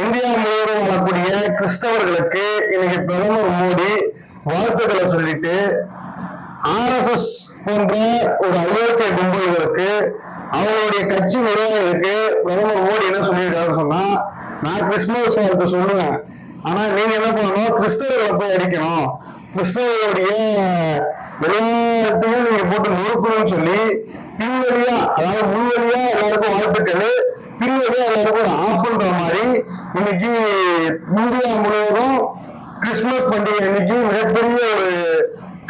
India முழுவதும் வாழக்கூடிய கிறிஸ்தவர்களுக்கு இன்னைக்கு பிரதமர் மோடி வாழ்த்துக்களை சொல்லிட்டு ஆர்எஸ்எஸ் போன்ற ஒரு அயோக்கிய கும்பல்களுக்கு அவங்களுடைய கட்சி நிர்வாகிகளுக்கு பிரதமர் மோடி என்ன சொல்லியிருக்காரு சொன்னா நான் கிறிஸ்துமஸ் வாழ்த்து சொல்லுவேன். ஆனா நீங்க என்ன பண்ணணும்? கிறிஸ்தவர்களை போய் அடிக்கணும். கிறிஸ்தவர்களுடைய எல்லாத்தையும் நீங்க போட்டு நொறுக்கணும்னு சொல்லி பின்வழியா அதாவது முன்வழியா எல்லாருக்கும் வாழ்த்துக்கள் பின்வழியா எல்லாருக்கும் ஒரு ஆப்புன்ற மாதிரி இன்னைக்கு இந்தியா முழுவதும் கிறிஸ்துமஸ் பண்டிகை இன்னைக்கு மிகப்பெரிய ஒரு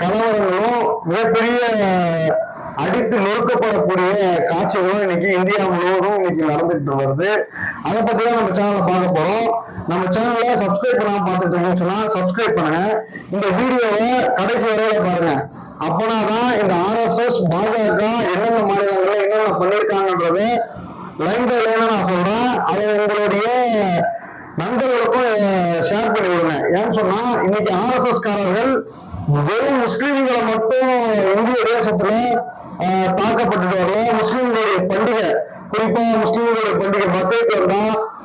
கலவரங்களும் மிகப்பெரிய அடித்து நொறுக்கப்படக்கூடிய காட்சிகளும் இன்னைக்கு இந்தியா முழுவதும் இன்னைக்கு நடந்துட்டு வருது. அதை பத்தி தான் நம்ம சேனல்ல பார்க்க போறோம். நம்ம சேனல்ல சப்ஸ்கிரைப் பண்ணாம பார்த்துட்டு இருக்கோம்னு சொன்னா சப்ஸ்கிரைப் பண்ணுங்க. இந்த வீடியோவை கடைசி வரையில பாருங்க. அப்பனாதான் இந்த ஆர்எஸ்எஸ் பாஜக என்னென்ன மாநிலங்கள்ல என்னென்ன பண்ணிருக்காங்கன்றத லைன் பை லைனா நான் சொல்றேன். அதை உங்களுடைய நண்பர்களுக்கும் ஷேர் பண்ணி விடுங்க ஏன்னு சொன்னா இன்னைக்கு ஆர்எஸ்எஸ் காரர்கள் வெறும் முஸ்லீம்களை மட்டும் இந்திய தேசத்துல தாக்கப்பட்டுட்டு வரல முஸ்லீம்களுடைய பண்டிகை குறிப்பா முஸ்லீம்களுடைய பண்டிகை மக்களுக்கு வந்தா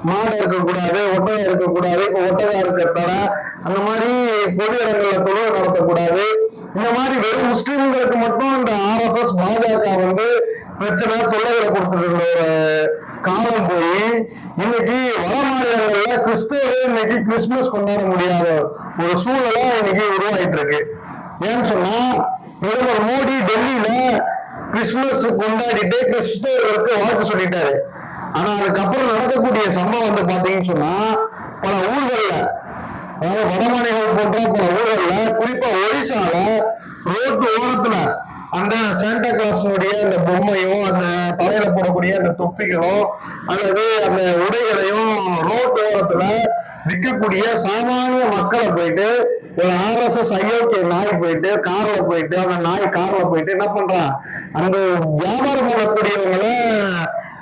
மாடு இருக்கக்கூடாது ஒட்டகம் இருக்கக்கூடாது இப்போ ஒட்டகம் இருக்கிறதால அந்த மாதிரி பொது இடங்கள்ல தொழில் நடத்தக்கூடாது. இந்த மாதிரி வெறும் முஸ்லீம்களுக்கு மட்டும் இந்த ஆர்எஸ்எஸ் பாஜக வந்து பிரச்சனை தொல்லைகளை கொடுத்துட்டு ஒரு காலம் போய் இன்னைக்கு வட மாநிலங்கள்ல கிறிஸ்தவர்கள் இன்னைக்கு கிறிஸ்துமஸ் கொண்டாட முடியாத ஒரு சூழலா இன்னைக்கு உருவாயிட்டு இருக்கு ஏன்னு சொன்னா பிரதமர் மோடி டெல்லியில கிறிஸ்துமஸ் கொண்டாடிட்டு கிறிஸ்தவர்களுக்கு வாழ்த்து சொல்லிட்டாரு. ஆனா அதுக்கப்புறம் நடக்கக்கூடிய சம்பவம் வந்து பாத்தீங்கன்னு சொன்னா பல ஊர்கள்ல அதாவது வடமாநிலம் போன்ற பல ஊர்கள்ல குறிப்பா ஒரிசால ரோட்டு ஓரத்துல அந்த சாண்டா கிளாஸ்னுடைய அந்த பொம்மையும் அந்த தலையில போடக்கூடிய அந்த தொப்பிகளும் அல்லது அந்த உடைகளையும் ரோட்டு ஓரத்துல விற்கக்கூடிய சாமானிய மக்களை போயிட்டு ஒரு ஆர்எஸ்எஸ் ஐயோக்கிய நாய் போயிட்டு கார்ல போயிட்டு அந்த நாய் கார்ல போயிட்டு என்ன பண்றான் அந்த வியாபாரம் பண்ணக்கூடியவங்கள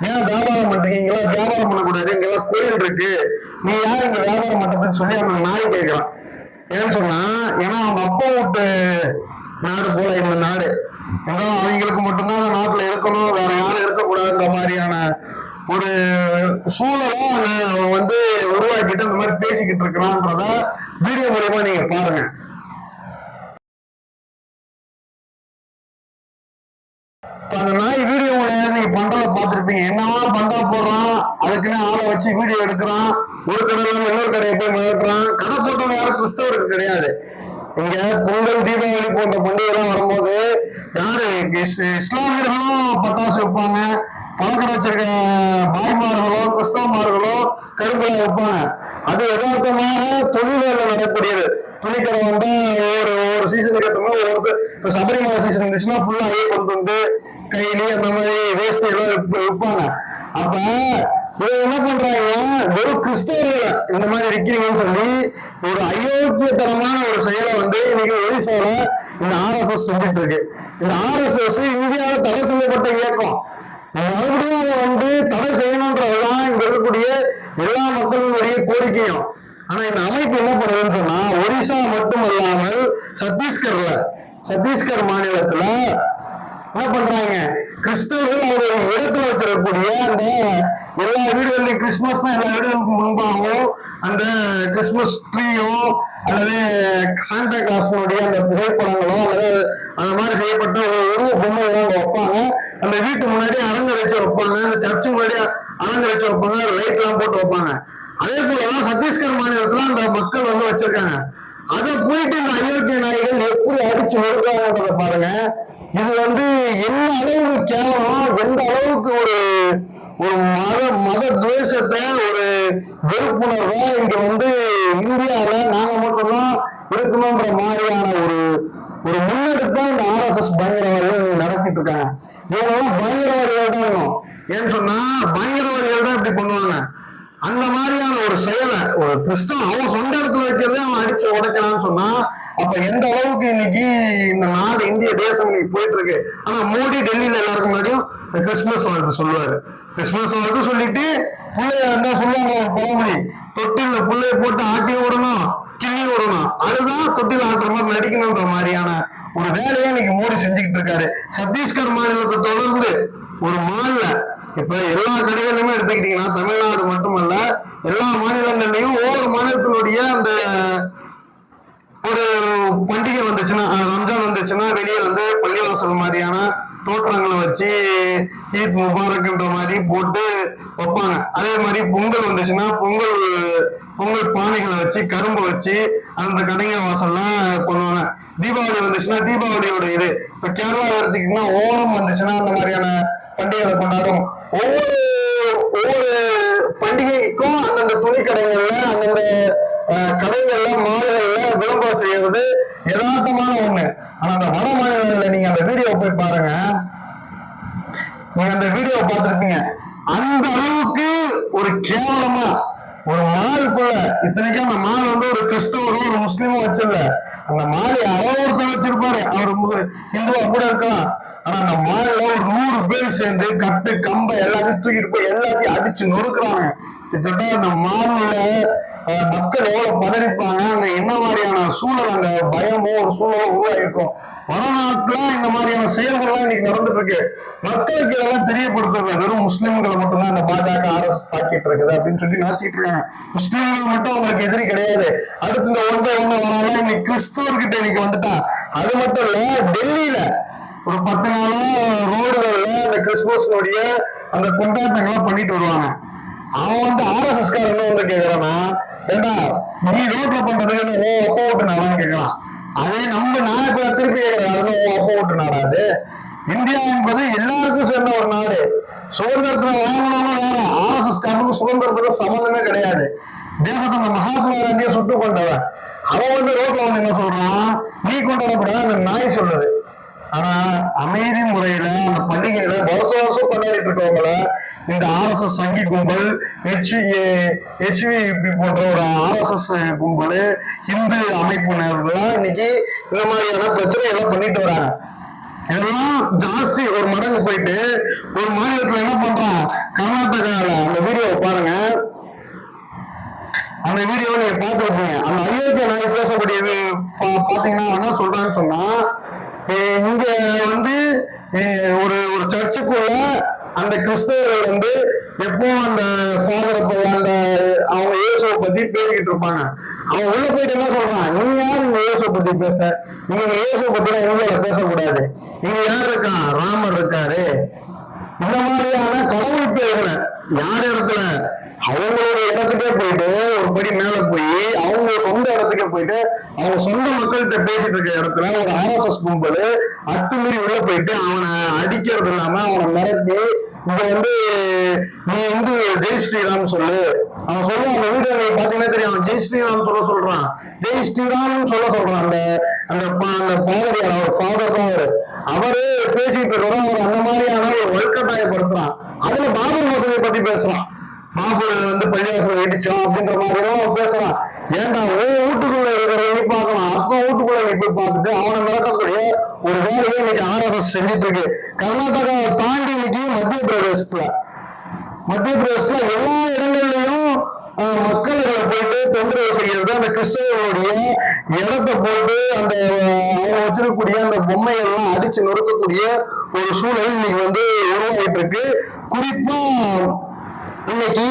ஏன் வியாபாரம் பண்றீங்களா? வியாபாரம் பண்ணக்கூடாது இங்கெல்லாம் கோயில் இருக்கு. நீ யார் இங்க வியாபாரம் பண்றதுன்னு சொல்லி அந்த நாய் கேட்கிறான் ஏன்னு சொன்னா ஏன்னா அவங்க அப்பா விட்டு நாடு போல இந்த நாடு. ஏன்னா அவங்களுக்கு மட்டும்தான் அந்த நாட்டுல இருக்கணும் வேற யாரும் இருக்கக்கூடாதுன்ற மாதிரியான ஒரு சூழலும் அவன் வந்து உருவாக்கிட்டு அந்த மாதிரி பேசிக்கிட்டு இருக்கிறான்றத வீடியோ மூலயமா நீங்க பாருங்க. அந்த நாய் வீடியோ நீங்க பண்றத பார்த்திருப்பீங்க. என்னவா பண்டா போடுறான்? அதுக்குன்னு ஆளை வச்சு வீடியோ எடுக்கிறான். ஒரு கடையில இன்னொரு கடையை போய் மிதக்கிறான் கடை போட்டவங்க யாரும் கிறிஸ்தவருக்கு கிடையாது. இங்க பொங்கல் தீபாவளி போன்ற பண்டிகைலாம் வரும்போது யாரு? இஸ்லாமியர்களும் பட்டாசு வைப்பாங்க பழக்கம் வச்சிருக்க பாய்மார்களோ கிறிஸ்தவமார்களோ கரும்புல வைப்பாங்க அது யதார்த்தமாக தொழில்களில் நடக்கூடியது துணிக்கடை வந்து ஒரு ஒரு சீசனுக்கு ஏற்ற மாதிரி ஒரு இப்ப சபரிமலை சீசன் இருந்துச்சுன்னா ஃபுல்லா கொண்டு வந்து கைலி அந்த மாதிரி வேஸ்ட் எல்லாம் விற்பாங்க. அப்ப இவங்க என்ன பண்றாங்க? வெறும் கிறிஸ்தவர்களை இந்த மாதிரி இருக்கிறீங்கன்னு சொல்லி ஒரு அயோக்கியத்தனமான ஒரு செயலை வந்து இன்னைக்கு ஒரிசால இந்த ஆர்எஸ்எஸ் செஞ்சுட்டு இருக்கு. இந்த ஆர்எஸ்எஸ் இந்தியாவில் தடை செய்யப்பட்ட இயக்கம். மறுபடியும் அதை வந்து தடை செய்யணும்ன்றதுதான் இங்க இருக்கக்கூடிய எல்லா மக்களுடைய கோரிக்கையும். ஆனா இந்த அமைப்பு என்ன பண்ணுதுன்னு சொன்னா ஒரிசா மட்டும் அல்லாமல் சத்தீஸ்கர்ல சத்தீஸ்கர் மாநிலத்துல என்ன பண்றாங்க? கிறிஸ்தவர்கள் அவருடைய இடத்துல வச்சிருக்கக்கூடிய அந்த எல்லா வீடுகள்லயும் கிறிஸ்துமஸ்னா எல்லா வீடுகளுக்கு முன்பாகவும் அந்த கிறிஸ்துமஸ் ட்ரீயோ அல்லது சாண்டா கிளாஸ்னுடைய அந்த புகைப்படங்களோ அல்லது அந்த மாதிரி செய்யப்பட்ட ஒரு உருவ பொம்மைகளோ வைப்பாங்க. அந்த வீட்டு முன்னாடி அலங்கரிச்சு வைப்பாங்க. அந்த சர்ச்சு முன்னாடி அலங்கரிச்சு வைப்பாங்க. லைட் எல்லாம் போட்டு வைப்பாங்க. அதே போலதான் சத்தீஸ்கர் மாநிலத்துல அந்த மக்கள் வந்து வச்சிருக்காங்க. அதை போயிட்டு இந்த அயோக்கிய நாய்கள் எப்படி அடிச்சு நொறுக்காங்கன்றத பாருங்க. இது வந்து என்ன அளவுக்கு கேவலம் எந்த அளவுக்கு ஒரு ஒரு மத மத துவேஷத்தை ஒரு வெறுப்புணர்வை இங்க வந்து இந்தியாவில நாங்க மட்டும்தான் இருக்கணும்ன்ற மாதிரியான ஒரு ஒரு முன்னெடுப்பா இந்த ஆர்எஸ்எஸ் பயங்கரவாதிகள் நடத்திட்டு இருக்காங்க. இவங்கெல்லாம் பயங்கரவாதிகள் தான் வேணும் ஏன்னு சொன்னா பயங்கரவாதிகள் தான் இப்படி பண்ணுவாங்க. அந்த மாதிரியான ஒரு செயலை ஒரு கிறிஸ்தவன் அவன் சொந்த இடத்துல வைக்கிறதே அவன் அடிச்சு உடைக்கிறான்னு சொன்னா அப்ப எந்த அளவுக்கு இன்னைக்கு இந்த நாடு இந்திய தேசம் இன்னைக்கு போயிட்டு இருக்கு ஆனா மோடி டெல்லியில எல்லாருக்கும் முன்னாடியும் கிறிஸ்துமஸ் வாழ்த்து சொல்லுவாரு. கிறிஸ்துமஸ் வாழ்த்து சொல்லிட்டு பிள்ளைய என்ன சொல்லுவாங்க ஒரு பழமொழி. தொட்டில பிள்ளைய போட்டு ஆட்டி விடணும் கிள்ளி விடணும். அதுதான் தொட்டில ஆட்டுற மாதிரி நடிக்கணுன்ற மாதிரியான ஒரு வேலையை இன்னைக்கு மோடி செஞ்சுக்கிட்டு இருக்காரு. சத்தீஸ்கர் மாநிலத்தை தொடர்ந்து ஒரு மாநில இப்ப எல்லா கடைகளிலுமே எடுத்துக்கிட்டீங்கன்னா தமிழ்நாடு மட்டுமல்ல எல்லா மாநிலங்கள்லயும் ஒவ்வொரு மாநிலத்தினுடைய அந்த ஒரு பண்டிகை வந்துச்சுன்னா ரம்ஜான் வந்துச்சுன்னா வெளியே வந்து பள்ளிவாசல் மாதிரியான தோற்றங்களை வச்சு ஈத் முபாரக்ன்ற மாதிரி போட்டு வைப்பாங்க. அதே மாதிரி பொங்கல் வந்துச்சுன்னா பொங்கல் பொங்கல் பானைகளை வச்சு கரும்பு வச்சு அந்த கடைங்க வாசல்லாம் பண்ணுவாங்க. தீபாவளி வந்துச்சுன்னா தீபாவளியோட இது. இப்ப கேரளா எடுத்துக்கிட்டீங்கன்னா ஓணம் வந்துச்சுன்னா அந்த மாதிரியான பண்டிகைகளை கொண்டாடும் ஒவ்வொரு ஒவ்வொரு பண்டிகைக்கும் அந்தந்த துணி கடைகள்ல அந்தந்த கடைகள்ல மால்கள்ல விளம்பரம் செய்யறது யதார்த்தமான ஒண்ணு. ஆனா அந்த வட மாநிலங்கள்ல நீங்க அந்த வீடியோ போய் பாருங்க. நீங்க அந்த வீடியோ பார்த்துருப்பீங்க. அந்த அளவுக்கு ஒரு கேவலமா ஒரு மாலுக்குள்ள இத்தனைக்கும் அந்த மால் வந்து ஒரு கிறிஸ்தவரும் ஒரு முஸ்லீமும் வச்சிருந்த அந்த மாலை யாரோ ஒருத்தர் வச்சிருப்பாரு. அவர் ஹிந்துவா கூட இருக்கலாம். ஆனா அந்த மால்ல ஒரு நூறு பேர் சேர்ந்து கட்டு கம்ப எல்லாத்தையும் தூக்கிட்டு போய் எல்லாத்தையும் அடிச்சு நொறுக்குறாங்க. கிட்டத்தட்ட அந்த மால்ல மக்கள் எவ்வளவு பதறிப்பாங்க அங்க என்ன மாதிரியான சூழல் அங்க பயமோ ஒரு சூழலோ உருவாயிருக்கும் வடநாட்டுல இந்த மாதிரியான செயல்கள்லாம் இன்னைக்கு நடந்துட்டு இருக்கு மக்களுக்கு இதெல்லாம் தெரியப்படுத்துறது வெறும் முஸ்லிம்களை மட்டும்தான் இந்த பாஜக அரசு தாக்கிட்டு இருக்குது அப்படின்னு சொல்லி நினைச்சிட்டு இருக்காங்க. முஸ்லிம்கள் மட்டும் அவங்களுக்கு எதிரி கிடையாது. அடுத்து இந்த ஒன்றை ஒன்று வராலும் இன்னைக்கு கிறிஸ்துவர்கிட்ட இன்னைக்கு வந்துட்டான் அது மட்டும் இல்ல டெல்லியில ஒரு பத்து நாளா ரோடுகள்ல அந்த கிறிஸ்மஸ்னுடைய அந்த கொண்டாட்டங்களை பண்ணிட்டு வருவாங்க. அவன் வந்து ஆர்எஸ்எஸ் என்ன வந்து கேக்குறானா ஏண்டா நீ ரோட்ல பண்றது ஓ அப்பா ஓட்டு நாடான்னு கேட்கலாம் அதே நம்ம நான் இப்ப திருப்பி கேக்குறேன் ஓ அப்பா ஓட்டு நாடாது இந்தியா என்பது எல்லாருக்கும் சேர்ந்த ஒரு நாடு. சுதந்திரத்துல வாங்கணும்னு வேற ஆர்எஸ்எஸ் காரனுக்கு சுதந்திரத்துல சம்பந்தமே கிடையாது. தேசத்தை அந்த மகாத்மா காந்தியை சுட்டு கொண்டவன் அவன் வந்து ரோட்ல வந்து என்ன சொல்றான்? நீ கொண்டாடக்கூடாது அந்த நாய் சொல்லுது ஆனா அமைதி முறையில அந்த பண்டிகையில வருஷம் வருஷம் கொண்டாடிட்டு இருக்கவங்கள இந்த ஆர்எஸ்எஸ் சங்கி கும்பல் ஹெச்வி ஹெச்விபி போன்ற ஒரு ஆர்எஸ்எஸ் கும்பல் இந்து அமைப்பினர்லாம் இன்னைக்கு இந்த மாதிரியான பிரச்சனைகளை பண்ணிட்டு வராங்க. இதெல்லாம் ஜாஸ்தி ஒரு மடங்கு போயிட்டு ஒரு மாநிலத்துல என்ன பண்றான் கர்நாடகாவில் அந்த வீடியோவை பாருங்க. அந்த வீடியோவை நீங்க பார்த்துருப்பீங்க. அந்த அயோத்திய நாய் பேசக்கூடியது பா- பாத்தீங்கன்னா என்ன சொல்றான்னு சொன்னா இங்க வந்து ஒரு ஒரு சர்ச்சுக்குள்ள அந்த கிறிஸ்தவர்கள் வந்து எப்பவும் அந்த ஃபாதரை அந்த அவங்க இயேசுவை பத்தி பேசிக்கிட்டு இருப்பாங்க. அவன் உள்ள போயிட்டு என்ன சொல்றான்? நீ யார் இந்த இயேசுவை பத்தி பேச? நீங்க இயேசுவை பத்தி எல்லாம் இந்தியாவில பேசக்கூடாது? இங்க யார் இருக்கான் ராமர் இருக்காரு. இந்த மாதிரியான கடவுள் பேசுற யார் இடத்துல அவங்களோட இடத்துக்கே போயிட்டு ஒரு படி மேல போய் அவங்க சொந்த இடத்துக்கே போயிட்டு அவங்க சொந்த மக்கள்கிட்ட பேசிட்டு இருக்க இடத்துல ஒரு ஆர்எஸ்எஸ் கும்பல் அத்துமீறி உள்ள போயிட்டு அவனை அடிக்கிறது இல்லாம அவனை மிரட்டி இங்க வந்து நீ இந்து ஜெய் ஸ்ரீராம் சொல்லு. அவன் சொல்ல அந்த வீடியோ பாத்தீங்கன்னா தெரியும் அவன் ஜெய் ஸ்ரீராம் சொல்ல சொல்றான். ஜெய் ஸ்ரீராம் சொல்ல சொல்றான் அந்த அந்த பா- அந்த பாதிரியார் அவர் ஃபாதர் தான் அவரு. அவரு பேசிட்டு இருக்கிறோம் அவர் அந்த மாதிரியான ஒரு வலுக்கட்டாயப்படுத்துறான் அதுல பாபர் மசூதியை பத்தி பேசுறான். மாப்பிள்ளை வந்து பள்ளிவாசல் இடிச்சோம் அப்படின்ற மாதிரி பேசலாம். அவன் ஏன்டா உன் வீட்டுக்குள்ள இருக்கிறவங்க பார்க்கலாம் அப்போ வீட்டுக்குள்ள நீ போய் பார்த்துட்டு அவனை மிரட்டக்கூடிய ஒரு வேலையை இன்னைக்கு ஆர்எஸ்எஸ் செஞ்சுட்டு இருக்கு. கர்நாடகாவை தாண்டி இன்னைக்கு மத்திய பிரதேசத்துல. மத்திய பிரதேசத்துல எல்லா இடங்கள்லயும் ஆஹ், போயிட்டு தொந்தரவு செய்யறது அந்த கிறிஸ்தவர்களுடைய இடத்தை போட்டு அந்த அவங்க வச்சிருக்கக்கூடிய அந்த பொம்மைகள்லாம் அடிச்சு நொறுக்கக்கூடிய ஒரு சூழல் இன்னைக்கு வந்து உருவாகிட்டு இருக்கு. குறிப்பா இன்னைக்கு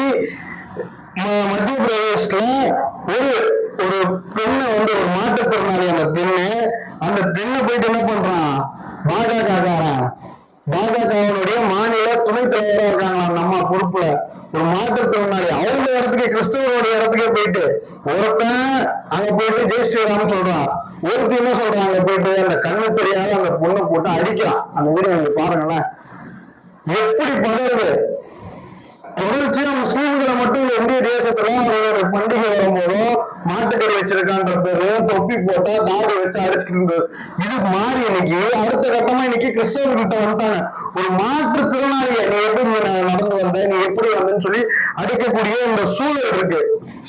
மத்திய பிரதேசத்துல ஒரு ஒரு பெண்ணை வந்து ஒரு மாற்றுத்திறனாளி அந்த பெண்ணு அந்த பெண்ணை போயிட்டு என்ன பண்றான்? பாஜக காரன் பாஜகவினுடைய மாநில துணைத் தலைவரா இருக்காங்களா நம்ம பொறுப்புல. ஒரு மாற்றுத்திறனாளி. அவங்க இடத்துக்கு கிறிஸ்தவருடைய இடத்துக்கே போயிட்டு ஒருத்தன் அங்க போயிட்டு ஜெய் ஸ்ரீராம் சொல்றான். ஒருத்தர் என்ன சொல்றான்? அங்க போயிட்டு அந்த கண்ணு தெரியாத அந்த பொண்ணை போட்டு அடிக்கிறான். அந்த வீடியோ நீங்க பாருங்களேன். எப்படி பதறது? தொடர்ச்சியா முஸ்லீம்களை மட்டும் இந்த இந்திய தேசத்துல ஒரு பண்டிகை வரும்போதும் மாட்டுக்கறி வச்சிருக்கான்ற பேரு தொப்பி போட்டா தாடி வச்சு அடிச்சுட்டு இது மாறி இன்னைக்கு அடுத்த கட்டமா இன்னைக்கு கிறிஸ்தவர்கிட்ட வந்துட்டாங்க. ஒரு மாற்று திருநாளிய நீ எப்படி நடந்து வந்த நீ எப்படி வந்தேன்னு சொல்லி அடிக்கக்கூடிய இந்த சூழல் இருக்கு.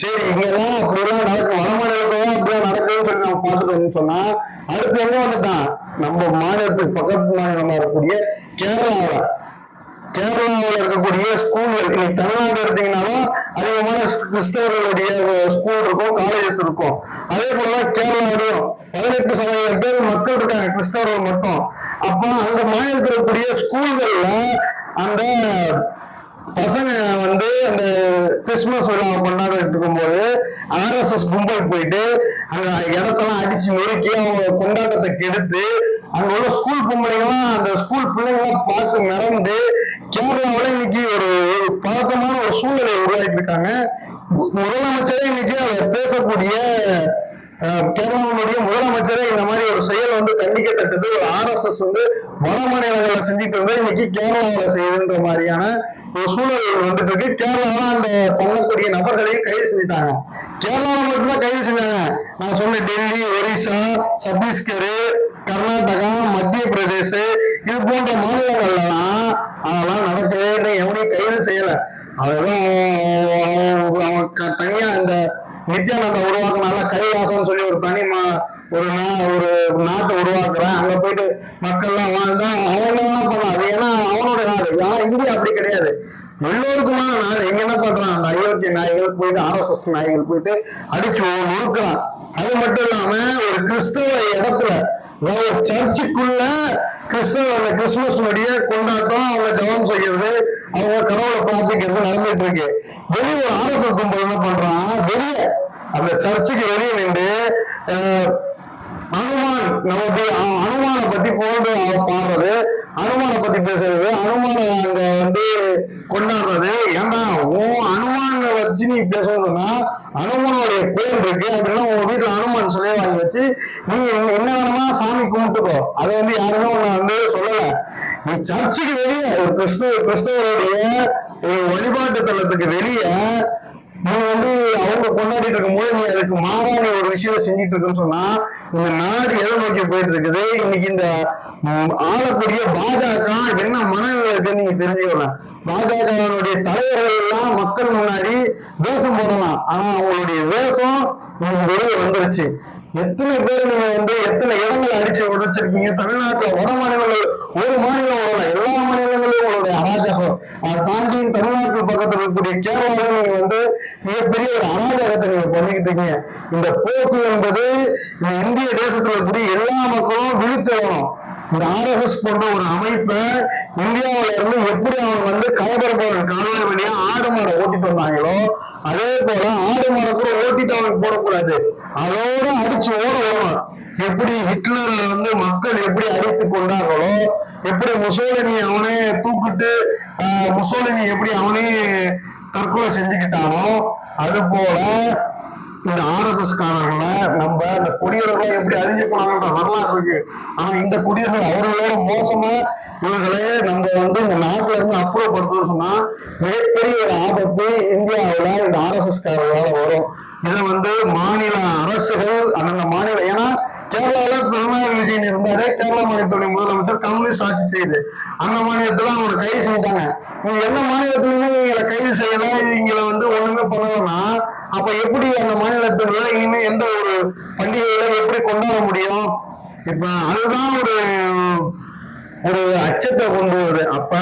சரி இங்கெல்லாம் அப்படிலாம் நடக்கும் வடமாநிலத்துல அப்படிலாம் நடக்குதுன்னு சொல்லி நம்ம பார்த்துட்டோம்னு சொன்னா அடுத்து எங்க வந்துட்டான்? நம்ம மாநிலத்துக்கு பக்கத்து மாநிலமா இருக்கக்கூடிய கேரளாவில. கேரளாவில் இருக்கக்கூடிய ஸ்கூல்கள் இன்னைக்கு தமிழ்நாடு எடுத்தீங்கன்னாலும் அதிகமான கிறிஸ்தவர்களுடைய ஸ்கூல் இருக்கும் காலேஜஸ் இருக்கும். அதே போலதான் கேரளாவிலையும் பதினெட்டு சதவீதம் பேர் மக்கள் இருக்காங்க கிறிஸ்தவர்கள் மட்டும். அப்ப அந்த மாநிலத்தில் இருக்கக்கூடிய ஸ்கூல்கள்ல அந்த பசங்க வந்து அந்த கிறிஸ்துமஸ் விழாவை கொண்டாடிட்டு இருக்கும்போது ஆர்எஸ்எஸ் கும்பல் போயிட்டு அந்த இடத்தெல்லாம் அடிச்சு நொறுக்கி அவங்க கொண்டாட்டத்தை கெடுத்து அங்க உள்ள ஸ்கூல் பொம்பளைங்களாம் அந்த ஸ்கூல் பிள்ளைங்களாம் பார்த்து மிரண்டு கேரளாவில் இன்னைக்கு ஒரு ஒரு பழக்கமான ஒரு சூழ்நிலையை உருவாக்கிட்டு இருக்காங்க முதலமைச்சரே இன்னைக்கு அதை பேசக்கூடிய கேரளாவுடைய முதலமைச்சரே இந்த மாதிரி ஒரு செயல் வந்து கண்டிக்கத்தக்கது. ஒரு ஆர்எஸ்எஸ் வந்து வட மாநிலங்களில் செஞ்சுட்டு இருந்தா இன்னைக்கு கேரளாவில் செய்யுதுன்ற மாதிரியான ஒரு சூழல் வந்துட்டு இருக்கு. கேரளாவில் அந்த பண்ணக்கூடிய நபர்களையும் கைது செஞ்சுட்டாங்க. கேரளாவில் மட்டும்தான் கைது செஞ்சாங்க. நான் சொன்ன டெல்லி ஒரிசா சத்தீஸ்கர் கர்நாடகா மத்திய பிரதேச இது போன்ற மாநிலங்கள்லாம் அதெல்லாம் நடக்குதுன்னு எவனையும் கைது செய்யல. அதெல்லாம் அவன் க- தனியா இந்த நித்யானந்த உருவாக்குனால கைலாசம்னு சொல்லி ஒரு தனி மா ஒரு நா- ஒரு நாட்டை உருவாக்குறான். அங்க போயிட்டு மக்கள்லாம் வாழ்ந்தா அவன் என்ன பண்ணலாம் அது ஏன்னா அவனோட நாடு. யார்? இந்தியா அப்படி கிடையாது. எல்லோருக்குமான நாடு. எங்க என்ன பண்றான்? அந்த அயோக்கிய நாய்கள் போயிட்டு ஆர்எஸ்எஸ் நாய்கள் போயிட்டு அடிச்சு நொறுக்குறான். அது மட்டும் இல்லாம ஒரு கிறிஸ்தவ இடத்துல ஒரு சர்ச்சுக்குள்ள கிறிஸ்தவ அந்த கிறிஸ்துமஸ்னுடைய கொண்டாட்டம் அவங்க கவனம் செய்யறது அவங்க கடவுளை பிரார்த்திக்கிறது நடந்துட்டு இருக்கு வெளியே ஒரு ஆர்எஸ்எஸ் கும்பல் என்ன பண்றான்? வெளியே அந்த சர்ச்சுக்கு வெளியே நின்று அனுமான் நம்ம அனுமான அனுமானை பத்தி போன்று பாடுறது அனுமானை பத்தி பேசுறது அனுமான அங்க வந்து கொண்டாடுறது ஏன்டா உன் அனுமான பேசணும்னா அனுமானுடைய கோயில் இருக்கு. அப்படின்னா உங்க வீட்டுல அனுமன் சிலையை வாங்கி வச்சு நீ என்ன வேணுமா சாமி கும்பிட்டுக்கோ. அதை வந்து யாருமே உன்னை வந்து சொல்லல. நீ சர்ச்சுக்கு வெளியே ஒரு கிறிஸ்துவ கிறிஸ்தவருடைய ஒரு வழிபாட்டு தளத்துக்கு வெளியே நீ வந்து அவங்க கொண்டாடிட்டு இருக்கும்போது நீ அதுக்கு மாறான ஒரு விஷயத்த செஞ்சுட்டு இருக்குன்னு சொன்னா இந்த நாடு எதை நோக்கி போயிட்டு இருக்குது இன்னைக்கு இந்த ஆளக்கூடிய பாஜக என்ன மனநிலை இருக்குன்னு நீங்க தெரிஞ்சுக்கலாம் பாஜகவினுடைய தலைவர்கள் எல்லாம் மக்கள் முன்னாடி வேஷம் போடலாம். ஆனா அவங்களுடைய வேஷம் வெளியே வந்துருச்சு. எத்தனை பேர் நீங்க வந்து எத்தனை இடங்களை அடிச்சு உடைச்சிருக்கீங்க? தமிழ்நாட்டுல வட மாநிலங்கள் ஒரு மாநிலம் வரல. எல்லா மாநிலங்களிலும் உங்களுடைய அராஜகம். அதை தாண்டி தமிழ்நாட்டு பக்கத்துல இருக்கக்கூடிய கேரளாவில் நீங்க வந்து மிகப்பெரிய ஒரு அராஜகத்தை நீங்க பண்ணிக்கிட்டு இருக்கீங்க. இந்த போக்கு என்பது இந்திய தேசத்துல இருக்கக்கூடிய எல்லா மக்களும் விழித்தெழணும் இந்த ஆர்எஸ்எஸ் போன்ற ஒரு அமைப்பை இந்தியாவில இருந்து எப்படி அவங்க வந்து கலபரப்பவர்கள் கால்வாய் வழியா ஆடு மாடை ஓட்டிட்டு வந்தாங்களோ அதே போல ஆடு மாடை கூட ஓட்டிட்டு அவனுக்கு போடக்கூடாது. அதோட அடிச்சு ஓட விடணும் எப்படி ஹிட்லரை வந்து மக்கள் எப்படி அடித்து கொண்டார்களோ எப்படி முசோலினி அவனே தூக்கிட்டு முசோலினி எப்படி அவனே தற்கொலை செஞ்சுக்கிட்டானோ அது போல இந்த ஆர்எஸ்எஸ் காரர்களை நம்ம இந்த குடியவர்களை எப்படி அழிஞ்சு போனாங்கன்ற வரலாறு இருக்கு. ஆனா இந்த குடியவர்கள் அவர்களோட மோசமா இவர்களை நம்ம வந்து இந்த நாட்டுல இருந்து அப்புறப்படுத்துவோம் சொன்னா மிகப்பெரிய ஒரு ஆபத்து இந்தியாவில இந்த ஆர்எஸ்எஸ் காரர்களால வரும். இதை வந்து மாநில அரசுகள் அந்தந்த மாநில ஏன்னா கேரளாவில பினராயி விஜயன் இருந்தாரு. கேரளா மாநிலத்துடைய முதலமைச்சர் கம்யூனிஸ்ட் ஆட்சி செய்யுது அந்த மாநிலத்துல அவங்களை கைது செஞ்சாங்க நீங்க எந்த மாநிலத்திலுமே இவங்களை கைது செய்யல. இவங்களை வந்து ஒண்ணுமே பண்ணலன்னா அப்ப எப்படி அந்த மாநிலத்துல இனிமே எந்த ஒரு பண்டிகைகளை எப்படி கொண்டாட முடியும்? இப்ப அதுதான் ஒரு ஒரு அச்சத்தை கொண்டு வருது. அப்ப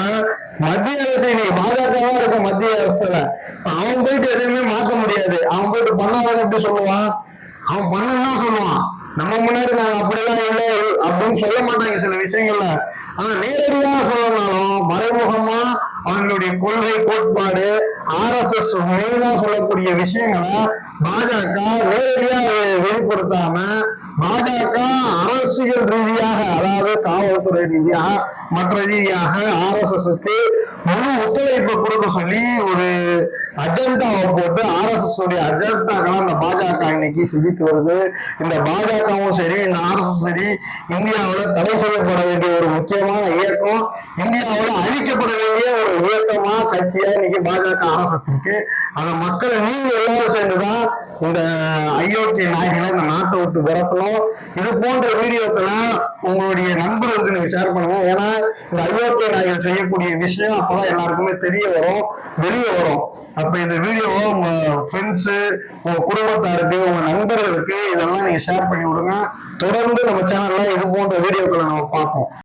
மத்திய அரசு இன்னைக்கு பாஜகவா இருக்க மத்திய அரசுல. அவன் போயிட்டு எதுவுமே மாத்த முடியாது. அவன் போயிட்டு பண்ணாதான் எப்படி சொல்லுவான்? அவன் பண்ணதான் சொல்லுவான். நம்ம முன்னாடி நாங்க அப்படிலாம் இல்லை அப்படின்னு சொல்ல மாட்டாங்க சில விஷயங்கள்ல. ஆனா நேரடியா சொல்லனாலும் மறைமுகமா அவங்களுடைய கொள்கை கோட்பாடு ஆர்எஸ்எஸ் மெயினா சொல்லக்கூடிய விஷயங்களை பாஜக நேரடியா வெளிப்படுத்தாம பாஜக அரசியல் ரீதியாக அதாவது காவல்துறை ரீதியாக மற்ற ரீதியாக ஆர்எஸ்எஸ்க்கு முழு ஒத்துழைப்பு கொடுக்க சொல்லி ஒரு அஜெண்டாவை போட்டு ஆர்எஸ்எஸ் உடைய அஜெண்டாக்களை அந்த பாஜக இன்னைக்கு செஞ்சுட்டு வருது. இந்த பாஜகவும் சரி இந்த ஆர்எஸ்எஸ் சரி இந்தியாவுல தடை செய்யப்பட வேண்டிய ஒரு முக்கியமான இயக்கம் இந்தியாவில் அழிக்கப்பட வேண்டிய ஒரு இயக்கமா கட்சியா இன்னைக்கு பாஜக ஆர்எஸ்எஸ் இருக்கு அந்த மக்களை நீங்க எல்லாரும் சேர்ந்துதான் இந்த அயோக்கிய நாயகனை இந்த நாட்டை விட்டு விரட்டணும் இது போன்ற வீடியோக்களை உங்களுடைய நண்பர்களுக்கு நீங்க ஷேர் பண்ணுங்க. ஏன்னா இந்த அயோக்கிய நாயகன் செய்யக்கூடிய விஷயம் அப்பதான் எல்லாருக்குமே தெரிய வரும் வெளியே வரும். அப்ப இந்த வீடியோவை உங்க ஃப்ரெண்ட்ஸு உங்க குடும்பத்தாருக்கு உங்க நண்பர்களுக்கு இதெல்லாம் நீங்க ஷேர் பண்ணி விடுங்க. தொடர்ந்து நம்ம சேனல்ல இது போன்ற வீடியோக்களை நம்ம பார்ப்போம்.